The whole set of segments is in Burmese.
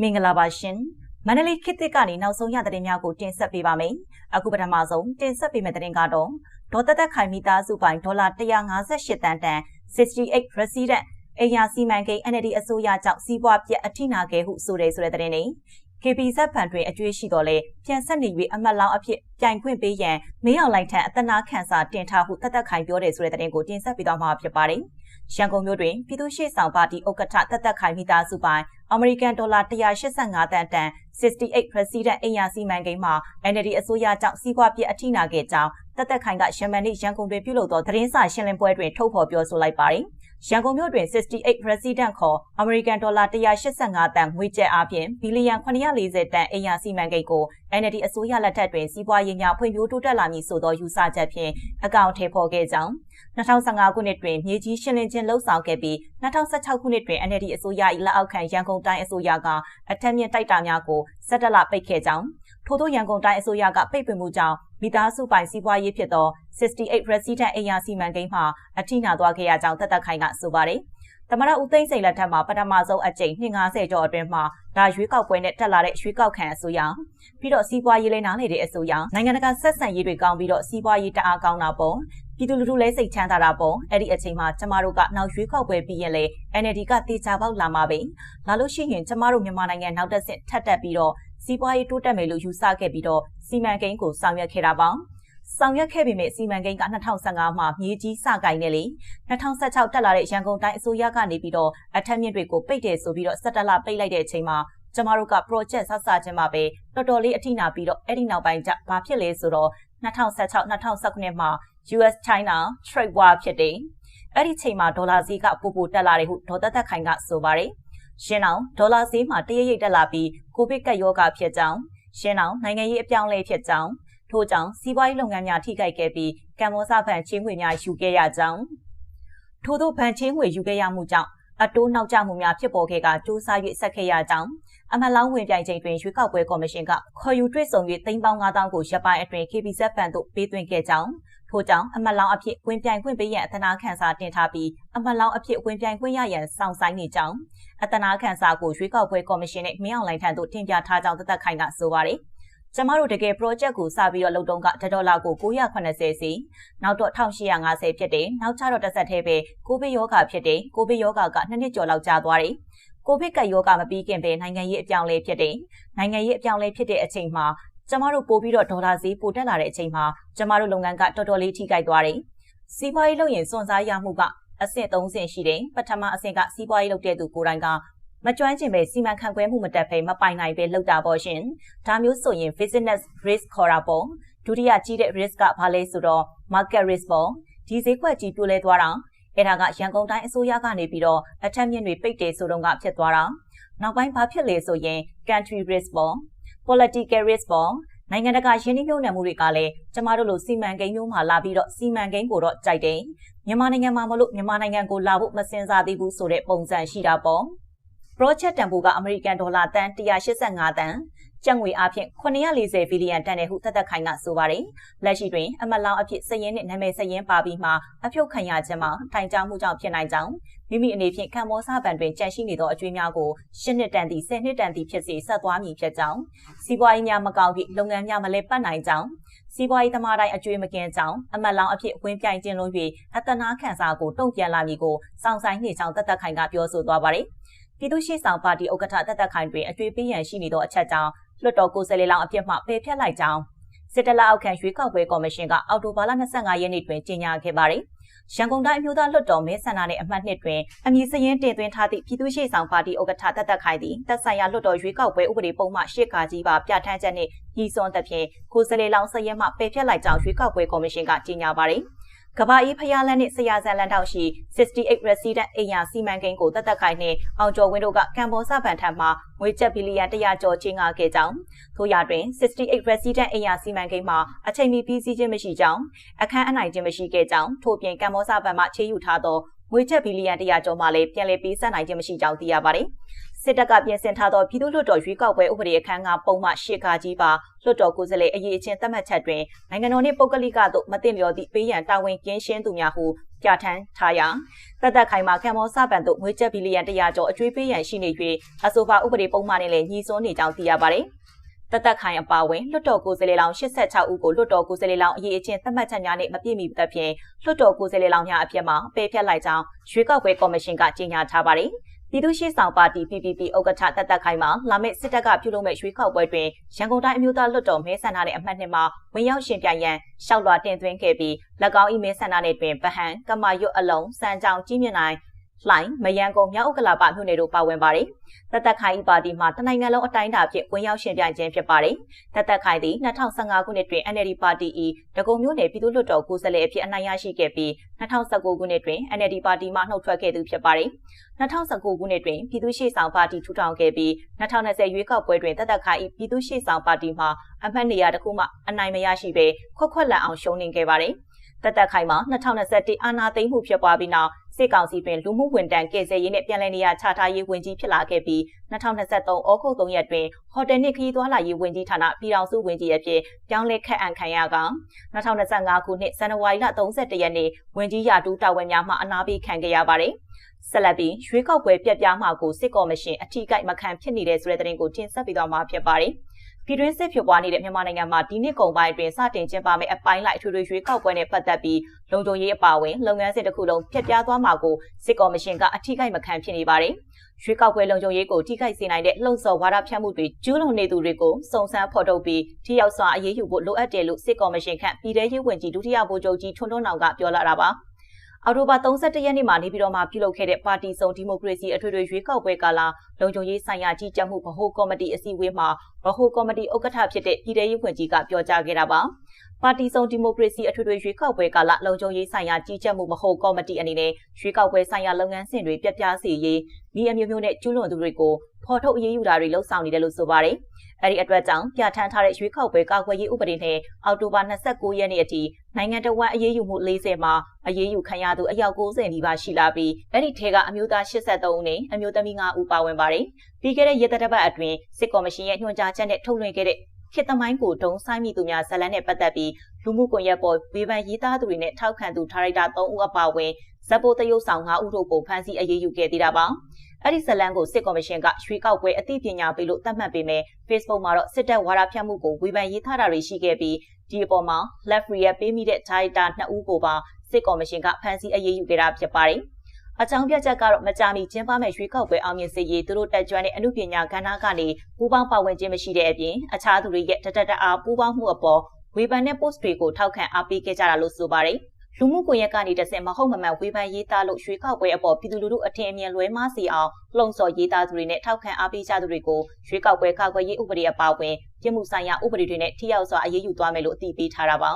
မင်္ဂလာပါရှင်မန္တလေးခေတ်သစ်ကနေနောက်ဆုံးရသတင်းများကိုတင်ဆက်ပေးပါမယ်အခုပထမဆုံးတင်ဆက်ပေးမယ့်သတင်းကတော့ဒေါ်သက်သက်ခိုင်မိသားစုပိုင်ဒေါ်လာ158တန်တန်68 resident အိမ်ယာစီမံကိန်း NLD အစိုးရကြောင့်စီးပွားပြက်အထိနာခဲ့ဟုဆိုတဲ့ဆိုတဲ့သတင်းတွေ KPZ ဖန်တွင်အကျွေးရှိတော်လဲပြန်ဆက်နေ၍အမတ်လောင်းအဖြစ်ပြိုင်ခွင့်ပေးရန်မင်းအောင်လိုက်ထံအသနာခံစာတင်ထားဟုတက်တက်ခိုင်ပြောတဲ့ဆိုတဲ့သတင်းကိုတင်ဆက်ပေးသွားမှာဖြစ်ပါတယ်။ ရန်ကုန်မြို့တွင်ပြည်သူ့ရှေ့ဆောင်ပါတီဥက္ကဋ္ဌတက်တက်ခိုင်မိသားစုပိုင်အမေရိကန်ဒေါ်လာ185တန်တန်68 President အိမ်ယာစီမံကိန်းမှာ NLD အစိုးရကြောင့်စီးပွားပြအထိနာခဲ့ကြောင်းတက်တက်ခိုင်ကရမန်နေ့ရန်ကုန်တွင်ပြုလုပ်သောသတင်းစာရှင်းလင်းပွဲတွင်ထုတ်ဖော်ပြောဆိုလိုက်ပါတယ်။ ရန်ကုန်မြို့တွင်68 President ခေါ်အမေရိကန်ဒေါ်လာ185တန်ငွေကျပ်အားဖြင့်ဘီလီယံ940တန်အိမ်ယာစီမံကိန်းကို NLD အစိုးရလက်ထက်တွင်စီးပွားရေးများဖွံ့ဖြိုးတိုးတက်လာမည်ဆိုသောယူဆချက်ဖြင့်အကောင့်ထဲပေါ်ခဲ့ကြောင်း2015ခုနှစ်တွင်မြေကြီးရှင်းလင်းခြင်းလှုပ်ဆောင်ခဲ့ပြီး2016ခုနှစ်တွင် NLD အစိုးရ၏လက်အောက်ခံရန်ကုန်တိုင်းအစိုးရကအထက်မြင့်တိုက်တာများကိုဆက်တက်လာပိတ်ခဲ့ကြောင်းထို့သောရန်ကုန်တိုင်းအစိုးရကပိတ်ပင်မှုကြောင့် မိသားစုပိုင်စီးပွားရေးဖြစ်သော68 resident အိမ်ယာစီမံကိန်းမှာအထိနာသွားခဲ့ရကြောင်းသက်သက်ခိုင်ကဆိုပါတယ်။သမရဦးသိန်းစိန်လက်ထက်မှာပထမဆုံးအကြိမ်250ကျော်အတွင်းမှာဒါရွေးကောက်ပွဲနဲ့တက်လာတဲ့ရွေးကောက်ခံအစိုးရပြီးတော့စီးပွားရေးလဲနားလေတဲ့အစိုးရနိုင်ငံတကာဆက်ဆံရေးတွေကောင်းပြီးတော့စီးပွားရေးတအားကောင်းတာပေါ့ပြည်သူလူထုလည်းစိတ်ချမ်းသာတာပေါ့အဲ့ဒီအချိန်မှာကျမတို့ကနောက်ရွေးကောက်ပွဲပြီးရင်လေ NLD ကတေချာပေါက်လာမှာပဲလာလို့ရှိရင်ကျမတို့မြန်မာနိုင်ငံနောက်တက်ဆင့်ထပ်တက်ပြီးတော့ စီးပွားရေးတိုးတက်မယ်လို့ယူဆခဲ့ပြီးတော့စီမံကိန်းကိုဆောင်ရွက်ခဲ့တာပါဆောင်ရွက်ခဲ့ပေမဲ့စီမံကိန်းက2015မှာမြေကြီးစကိုင်းနေလေ2016တက်လာတဲ့ရန်ကုန်တိုင်းအစိုးရကနေပြီးတော့အထက်မြင့်တွေကိုပိတ်တယ်ဆိုပြီးတော့17လပိတ်လိုက်တဲ့အချိန်မှာကျမတို့က project ဆဆချင်းမှာပဲတော်တော်လေးအထိနာပြီးတော့အဲ့ဒီနောက်ပိုင်းကျဘာဖြစ်လဲဆိုတော့2016 2019မှာ US China trade war ဖြစ်တယ်အဲ့ဒီချိန်မှာဒေါ်လာဈေးကပိုပိုတက်လာတယ်ဟုဒေါ်သက်သက်ခိုင်ကဆိုပါတယ် ရှင်းအောင်ဒေါ်လာဈေးမှာတရရိပ်တက်လာပြီးကိုဗစ်ကပ်ရောဂါဖြစ်ကြောင်းရှင်းအောင်နိုင်ငံရေးအပြောင်းအလဲဖြစ်ကြောင်းထို့ကြောင့်စီးပွားရေးလုပ်ငန်းများထိခိုက်ခဲ့ပြီးကမ္ဘောဇဘဏ်ချင်းငွေများယူခဲ့ရကြောင်းထို့သောဘဏ်ချင်းငွေယူခဲ့ရမှုကြောင့်အတိုးနောက်ကျမှုများဖြစ်ပေါ်ခဲ့ကစူးစမ်း၍ဆက်ခဲ့ရကြောင်း အမလောင်းဝင်ပြိုင်ချိန်တွင်ရွေးကောက်ပွဲကော်မရှင်ကခေါ်ယူတွေ့ဆုံ၍သိန်းပေါင်း9000ကိုရပ်ပိုင်းအတွင်း KBZ ဖန်သို့ပေးသွင်းခဲ့ကြောင်းထို့ကြောင့်အမလောင်းအဖြစ်ဝင်ပြိုင်ခွင့်ပေးရန်အသနာခံစာတင်ထားပြီးအမလောင်းအဖြစ်ဝင်ပြိုင်ခွင့်ရရန်စောင့်ဆိုင်းနေကြောင်းအသနာခံစာကိုရွေးကောက်ပွဲကော်မရှင်နဲ့မင်းအောင်လှိုင်ထံသို့တင်ပြထားကြောင်းသက်သက်ခိုင်ကဆိုပါတယ်ကျမတို့တကယ် project ကိုစပြီးတော့လုပ်တော့ကဒေါ်လာကို980စီနောက်တော့1850ဖြစ်တယ်နောက်ကျတော့တစ်ဆက်သေးပဲကိုဗစ်ယောဂဖြစ်တယ်ကိုဗစ်ယောဂကနှစ်နှစ်ကျော်လောက်ကြာသွားတယ် ကိုဗစ်ကယောဂမပြီးခင်ပဲနိုင်ငံရေးအပြောင်းလဲဖြစ်တယ်နိုင်ငံရေးအပြောင်းလဲဖြစ်တဲ့အချိန်မှာကျမတို့ပို့ပြီးတော့ဒေါ်လာဈေးပိုတက်လာတဲ့အချိန်မှာကျမတို့လုပ်ငန်းကတော်တော်လေးထိခိုက်သွားတယ်စီးပွားရေးလုပ်ရင်စွန့်စားရမှုကအဆင့်၃ဆင့်ရှိတယ်ပထမအဆင့်ကစီးပွားရေးလုပ်တဲ့သူကိုယ်တိုင်ကမကျွမ်းကျင်ပဲစီမံခန့်ခွဲမှုမတက်ပဲမပိုင်နိုင်ပဲလုပ်တာပေါ့ရှင်ဒါမျိုးဆိုရင် business risk ခေါ်တာပေါ့ဒုတိယကြီးတဲ့ risk ကဘာလဲဆိုတော့ market risk ပေါ့ဒီဈေးကွက်ကြီးပြိုလဲသွားတာ အဲ့ဒါကရန်ကုန်တိုင်းအစိုးရကနေပြီးတော့အထက်မြင့်တွေပိတ်တယ်ဆိုတော့ကဖြစ်သွားတာနောက်ပိုင်းဘာဖြစ်လဲဆိုရင် country risk ပေါ့ political risk ပေါ့နိုင်ငံတကာရင်းနှီးမြှုပ်နှံမှုတွေကလည်းကျမတို့လိုစီမံကိန်းမျိုးမှာလာပြီးတော့စီမံကိန်းကိုတော့ကြိုက်တယ်မြန်မာနိုင်ငံမှာမလို့မြန်မာနိုင်ငံကိုလာဖို့မစင်စားသေးဘူးဆိုတဲ့ပုံစံရှိတာပေါ့ project တန်ဖိုးကအမေရိကန်ဒေါ်လာတန်185တန် ကျပ်ငွေအဖြစ်940ဘီလီယံတန်တယ်ဟုသက်သက်ခိုင်ကဆိုပါတယ်။လက်ရှိတွင်အမလောင်အဖြစ်စည်ရင်းနဲ့နာမည်စည်ရင်းပါပြီးမှအဖြုတ်ခံရခြင်းမှာထိုင်ကြောင်းမှုကြောင့်ဖြစ်နိုင်ကြောင်းမိမိအနေဖြင့်ကမ္ဘောဇဘဏ်တွင်ကြန့်ရှိနေသောအကျွေးများကို10နှစ်တန်သည့်10နှစ်တန်သည့်ဖြစ်စေဆက်သွားမည်ဖြစ်ကြောင်းစီးပွားရေးများမကောင်းသည့်လုပ်ငန်းများမလဲပတ်နိုင်ကြောင်းစီးပွားရေးသမားတိုင်းအကျွေးမကင်းကြောင်းအမတ်လောင်အဖြစ်ဝင်ပြိုင်ခြင်းလုံး၍အတနာခံစာကိုတုံ့ပြန်လာမည်ကိုစောင့်ဆိုင်နေကြောင်းတသက်ခိုင်ကပြောဆိုသွားပါတယ်။ပြည်သူ့ရှေ့ဆောင်ပါတီဥက္ကဋ္ဌတသက်ခိုင်တွင်အကျွေးပေးရန်ရှိနေသောအချက်ကြောင့် လွှတ်တော်ကိုယ်စားလှယ်လောင်အပြစ်မှပယ်ဖျက်လိုက်ကြောင်းစစ်တလအောက်ခံရွေးကောက်ပွဲကော်မရှင်ကအောက်တိုဘာလ25ရက်နေ့တွင်ကြေညာခဲ့ပါတယ်။ရန်ကုန်တိုင်းအမျိုးသားလွှတ်တော်မဲဆန္ဒနယ်အမှတ်1တွင်အမည်စရင်းတင်သွင်းထားသည့်ပြည်သူ့ရှေ့ဆောင်ပါတီဥက္ကဋ္ဌတသက်ခိုင်သည်တပ်ဆိုင်ရာလွှတ်တော်ရွေးကောက်ပွဲဥပဒေပုံမှန်၈ခါကြီးပါပြဋ္ဌာန်းချက်နှင့်ညီစွန်သဖြင့်ကိုယ်စားလှယ်လောင်စရင်းမှပယ်ဖျက်လိုက်ကြောင်းရွေးကောက်ပွဲကော်မရှင်ကကြေညာပါတယ်။ ကဘာအေးဖျားလန်းနဲ့ဆရာဇန်လန်တောက်ရှိ68 resident အိမ်ယာစီမံကိန်းကိုတသက်ခိုင်နဲ့အောင်ကျော်ဝင်းတို့ကကံဘောစဗန်ထံမှငွေကျပ်ဘီလီယံ100ကျော်ချင်းငါခဲ့ကြောင်းထို့ရတွင်68 resident အိမ်ယာစီမံကိန်းမှာအချိန်မီပြီးစီးခြင်းမရှိကြောင်းအခန်းအနိုင်ခြင်းမရှိခဲ့ကြောင်းထို့ပြင်ကံဘောစဗန်မှချေယူထားသောငွေကျပ်ဘီလီယံ100ကျော်မှလည်းပြန်လည်ပေးဆက်နိုင်ခြင်းမရှိကြောင်းသိရပါတယ်။ စစ်တပ်ကပြင်ဆင်ထားသောပြည်သူ့လွှတ်တော်ရွေးကောက်ပွဲဥပဒေအခန်းကပုံမှန်ရှေ့ကားကြီးပါလွှတ်တော်ကိုယ်စားလှယ်အရေးအချင်းသတ်မှတ်ချက်တွင်နိုင်ငံတော်နှင့်ပုဂ္ဂလိကသို့မတင်လျော်သည့်ပေးရန်တာဝန်ကင်းရှင်းသူများဟုပြဋ္ဌာန်းထားရာတသက်ခိုင်မှာကမ္ဘောစပန်တို့ငွေကျပ်ဘီလီယံ100ကျော်အကျွေးပေးရန်ရှိနေ၍အဆိုပါဥပဒေပုံမှန်နဲ့လည်းညီစွန်းနေကြောင်းသိရပါတယ်။တသက်ခိုင်အပါဝင်လွှတ်တော်ကိုယ်စားလှယ်လောင်း86ဦးကိုလွှတ်တော်ကိုယ်စားလှယ်လောင်းအရေးအချင်းသတ်မှတ်ချက်များနဲ့မပြည့်မီသဖြင့်လွှတ်တော်ကိုယ်စားလှယ်လောင်းများအဖြစ်မှာပယ်ဖျက်လိုက်ကြောင်းရွေးကောက်ပွဲကော်မရှင်ကကြေညာထားပါတယ်။ ပြည်သူ့ရှေ့ဆောင်ပါတီ PPP ဥက္ကဋ္ဌတက်တက်ခိုင်မှာလာမယ့်စစ်တပ်ကပြုလုပ်မဲ့ရွေးကောက်ပွဲတွင်ရန်ကုန်တိုင်းအမျိုးသားလွှတ်တော်မဲဆန္ဒနယ်အမှတ်နှစ်မှာဝင်ရောက်ရှင်ပြိုင်ရန်ရှောက်လွှာတင်သွင်းခဲ့ပြီး၎င်း၏မဲဆန္ဒနယ်တွင်ဗဟန်ကမာရွတ်အလုံးစံကြောင်ကြီးမြင့်နိုင် လှိုင်မယန်းကုန်းမြောက်ဥက္ကလာပမြို့နယ်တို့ပါဝင်ပါတယ်။တသက်ခိုင်ဤပါတီမှာတနိုင်ငံလုံးအတိုင်းအတာဖြင့်ဝင်ရောက်ရှင်ပြိုင်ခြင်းဖြစ်ပါတယ်။တသက်ခိုင်သည်2015ခုနှစ်တွင် NLD ပါတီ၏ဒဂုံမြို့နယ်ပြည်သူ့လွှတ်တော်ကိုယ်စားလှယ်အဖြစ်အနိုင်ရရှိခဲ့ပြီး2019ခုနှစ်တွင် NLD ပါတီမှနှုတ်ထွက်ခဲ့သူဖြစ်ပါတယ်။2019ခုနှစ်တွင်ပြည်သူ့ရှေ့ဆောင်ပါတီထူထောင်ခဲ့ပြီး2020ရွေးကောက်ပွဲတွင်တသက်ခိုင်၏ပြည်သူ့ရှေ့ဆောင်ပါတီမှအမှတ်နေရာတစ်ခုမှအနိုင်မရရှိဘဲခွက်ခွက်လန်အောင်ရှုံးနိမ့်ခဲ့ပါတယ်။တသက်ခိုင်မှာ2021အာဏာသိမ်းမှုဖြစ်ပွားပြီးနောက် စစ်ကောင်စီတွင်လူမှုဝန်ထမ်းကယ်ဆယ်ရေးနဲ့ပြည်내နေရာချထားရေးဝန်ကြီးဖြစ်လာခဲ့ပြီး2023ဩဂုတ်3ရက်တွင်ဟိုတယ်နှင့်ခရီးသွားလာရေးဝန်ကြီးဌာနပြည်ထောင်စုဝန်ကြီးအဖြစ်ပြောင်းလဲခန့်အပ်ခံရက2025ခုနှစ်ဇန်နဝါရီလ31ရက်နေ့ဝန်ကြီးရာထူးတာဝန်များမှအနားပေးခံခဲ့ရပါတယ်။ဆက်လက်ပြီးရွေးကောက်ပွဲပြက်ပြားမှာကိုစစ်ကော်မရှင်အထီးကိုက်မခံဖြစ်နေတဲ့ဆိုတဲ့သတင်းကိုတင်ဆက်ပေးသွားမှာဖြစ်ပါတယ်။ ပြည်တွင်းစစ်ဖြစ်ပွားနေတဲ့မြန်မာနိုင်ငံမှာဒီနှစ်ကုန်ပိုင်းအတွင်းစတင်ကျင်းပမယ့်အပိုင်းလိုက်အထွေထွေရွေးကောက်ပွဲနဲ့ပတ်သက်ပြီးလုံခြုံရေးအပါအဝင်လုပ်ငန်းစဉ်တစ်ခုလုံးဖျက်ပြားသွားမှာကိုစစ်ကော်မရှင်ကအထီးကိုက်မခံဖြစ်နေပါတယ်။ရွေးကောက်ပွဲလုံခြုံရေးကိုထိခိုက်စေနိုင်တဲ့လှုံ့ဆော်ဝါဒဖြန့်မှုတွေကျူးလွန်နေသူတွေကိုစုံစမ်းဖော်ထုတ်ပြီးထိရောက်စွာအရေးယူဖို့လိုအပ်တယ်လို့စစ်ကော်မရှင်ခန့်ပြည်ထရေးဝန်ကြီးဒုတိယဗိုလ်ချုပ်ကြီးထွန်းထွန်းနောင်ကပြောလာတာပါ။ အောက်တိုဘာ31ရက်နေ့မှာနေပြည်တော်မှာပြုလုပ်ခဲ့တဲ့ပါတီစုံဒီမိုကရေစီအထွေထွေရွေးကောက်ပွဲကာလလုံခြုံရေးဆိုင်ရာကြီးကြပ်မှုဗဟိုကော်မတီအစည်းအဝေးမှာဗဟိုကော်မတီဥက္ကဋ္ဌဖြစ်တဲ့ပြည်ထရေးဝန်ကြီးကပြောကြားခဲ့တာပါပါတီစုံဒီမိုကရေစီအထွေထွေရွေးကောက်ပွဲကာလလုံခြုံရေးဆိုင်ရာကြီးကြပ်မှုဗဟိုကော်မတီအနေနဲ့ရွေးကောက်ပွဲဆိုင်ရာလုပ်ငန်းစဉ်တွေပြပြစေရေးဤအမျိုးမျိုးနဲ့ကျူးလွန်သူတွေကို ဖော်ထုတ်အရေးယူတာတွေလှုံ့ဆော်နေတယ်လို့ဆိုပါတယ်။အဲဒီအတွက်ကြောင့်ပြဋ္ဌာန်းထားတဲ့ရွေးကောက်ပွဲကာကွယ်ရေးဥပဒေနဲ့အောက်တိုဘာ29ရက်နေ့အထိနိုင်ငံတော်ဝန်အရေးယူမှု40မှာအရေးယူခံရသူအယောက်90နီးပါးရှိလာပြီးအဲ့ဒီထဲကအမျိုးသား83ဦးနဲ့အမျိုးသမီး9ဦးပါဝင်ပါတယ်။ပြီးခဲ့တဲ့ရက်သတ္တပတ်အတွင်းစစ်ကော်မရှင်ရဲ့ညွှန်ကြားချက်နဲ့ထုတ်လွှင့်ခဲ့တဲ့ခေတ်သမိုင်းကိုဒုံဆိုင်မိသူများဇလန်းနဲ့ပတ်သက်ပြီးလူမှုကွန်ရက်ပေါ်ဝေဖန်ရေးသားသူတွေနဲ့ထောက်ခံသူဒါရိုက်တာ3ဦးအပါအဝင်ဇက်ပိုတရုတ်ဆောင်5ဦးတို့ကိုဖမ်းဆီးအရေးယူခဲ့သေးတာပါ။ အဲ့ဒီဇလန်ကိုစစ်ကော်မရှင်ကရွှေကောက်ပွဲအသိပညာပေးလို့သတ်မှတ်ပေမဲ့ Facebook မှာတော့စစ်တပ်ဝါဒဖြန့်မှုကိုဝေဖန်ရေးထားတာတွေရှိခဲ့ပြီးဒီအပေါ်မှာ Left React ပေးမိတဲ့ Data နှစ်ဦးကိုပါစစ်ကော်မရှင်ကဖမ်းဆီးအရေးယူခဲ့တာဖြစ်ပါတယ်။အကြောင်းပြချက်ကတော့မကြာမီကျင်းပမဲ့ရွေးကောက်ပွဲအောင်မြင်စေရေးသူတို့တက်ကြွတဲ့အမှုပညာကဏ္ဍကနေပူးပေါင်းပါဝင်ခြင်းမရှိတဲ့အပြင်အခြားသူတွေရဲ့တတတအားပူးပေါင်းမှုအပေါ်ဝေဖန်တဲ့ post တွေကိုထောက်ခံအားပေးခဲ့ကြတာလို့ဆိုပါတယ်။ လူမှုကွန်ရက်ကနေတဆင့်မဟုတ်မမှန်ဝေဖန်ရေးသားလို့ရွှေခောက်ပွဲအပေါ်ပြည်သူလူထုအထင်အမြင်လွဲမှားစီအောင်လှုံ့ဆော်ရေးသားသူတွေနဲ့ထောက်ခံအားပေးကြသူတွေကိုရွှေခောက်ပွဲကာကွယ်ရေးဥပဒေအပါအဝင်ပြည်မှုဆိုင်ရာဥပဒေတွေနဲ့ထိရောက်စွာအရေးယူသွားမယ်လို့အတည်ပြုထားတာပါ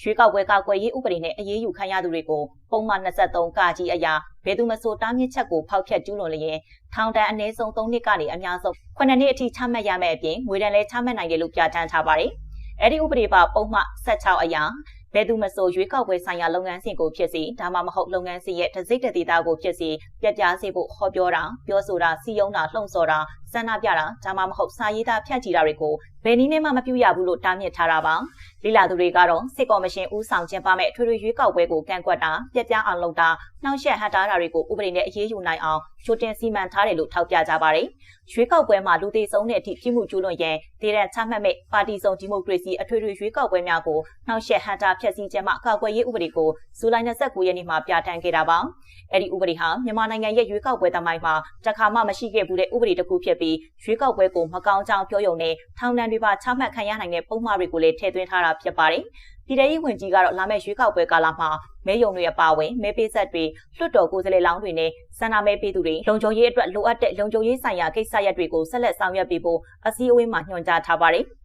ရွှေကောက်ပွဲကာကွယ်ရေးဥပဒေနဲ့အရေးယူခံရသူတွေကိုပုံမှန်23ကကြီးအရာဘယ်သူမဆိုတားမြစ်ချက်ကိုဖောက်ဖျက်ကျူးလွန်လျင်ထောင်ဒဏ်အနည်းဆုံး3နှစ်ကနေအများဆုံး9နှစ်အထိချမှတ်ရမယ့်အပြင်ငွေဒဏ်လည်းချမှတ်နိုင်တယ်လို့ပြဋ္ဌာန်းထားပါတယ်။အဲဒီဥပဒေပါပုံမှန်16အရာ ဘယ်သူမဆိုရွေးကောက်ပွဲဆိုင်ရာလုပ်ငန်းစဉ်ကိုဖြစ်စီဒါမှမဟုတ်လုပ်ငန်းစဉ်ရဲ့တစိမ့်တသေးတာကိုဖြစ်စီပြပြစေဖို့ဟောပြောတာပြောဆိုတာစီယုံတာလှုံ့ဆော်တာဆန္ဒပြတာဒါမှမဟုတ်စာရေးသားဖြန့်ချီတာတွေကိုဘယ်နည်းနဲ့မှမပြုရဘူးလို့တားမြစ်ထားတာပါလိလာသူတွေကတော့စစ်ကော်မရှင်ဦးဆောင်ကျင်းပမဲ့ထွေထွေရွေးကောက်ပွဲကိုကန့်ကွက်တာပြပြအောင်လုပ်တာနှောင့်ယှက်ဟန်တာတာတွေကိုဥပဒေနဲ့အရေးယူနိုင်အောင်ချိုတင်စီမံထားတယ်လို့ထောက်ပြကြပါတယ်ရွေးကောက်ပွဲမှာလူသေးဆုံးတဲ့အထိပြည်မှုကျူးလွန်ရန်ဒေသချမှတ်မဲ့ပါတီစုံဒီမိုကရေစီအထွေထွေရွေးကောက်ပွဲများကိုနှောင့်ယှက်ဟန်တာဖျက်ဆီးခြင်းမှကာကွယ်ရေးဥပဒေကိုဇူလိုင်29ရက်နေ့မှာပြဋ္ဌာန်းခဲ့တာပါအဲ့ဒီဥပဒေဟာမြန်မာနိုင်ငံရဲ့ရွေးကောက်ပွဲသမိုင်းမှာတခါမှမရှိခဲ့ဘူးတဲ့ဥပဒေတစ်ခုဖြစ်ပြီးရွေးကောက်ပွဲကိုမကောင်းကြောင်ပြောရုံနဲ့ထောင်ဒဏ်တွေပါချမှတ်ခံရနိုင်တဲ့ပုံမှားတွေကိုလည်းထည့်သွင်းထားတာဖြစ်ပါတယ်။ပြည်ထရေးဝန်ကြီးကတော့လာမယ့်ရွေးကောက်ပွဲကာလမှာမဲယုံတွေအပါအဝင်မဲပေးဆက်တွေလွှတ်တော်ကိုယ်စားလှယ်လောင်းတွေနဲ့စန္ဒမဲပေးသူတွေလုံခြုံရေးအတွက်လိုအပ်တဲ့လုံခြုံရေးဆိုင်ရာကိစ္စရပ်တွေကိုဆက်လက်ဆောင်ရွက်ပေးဖို့အစည်းအဝေးမှာညွှန်ကြားထားပါတယ်။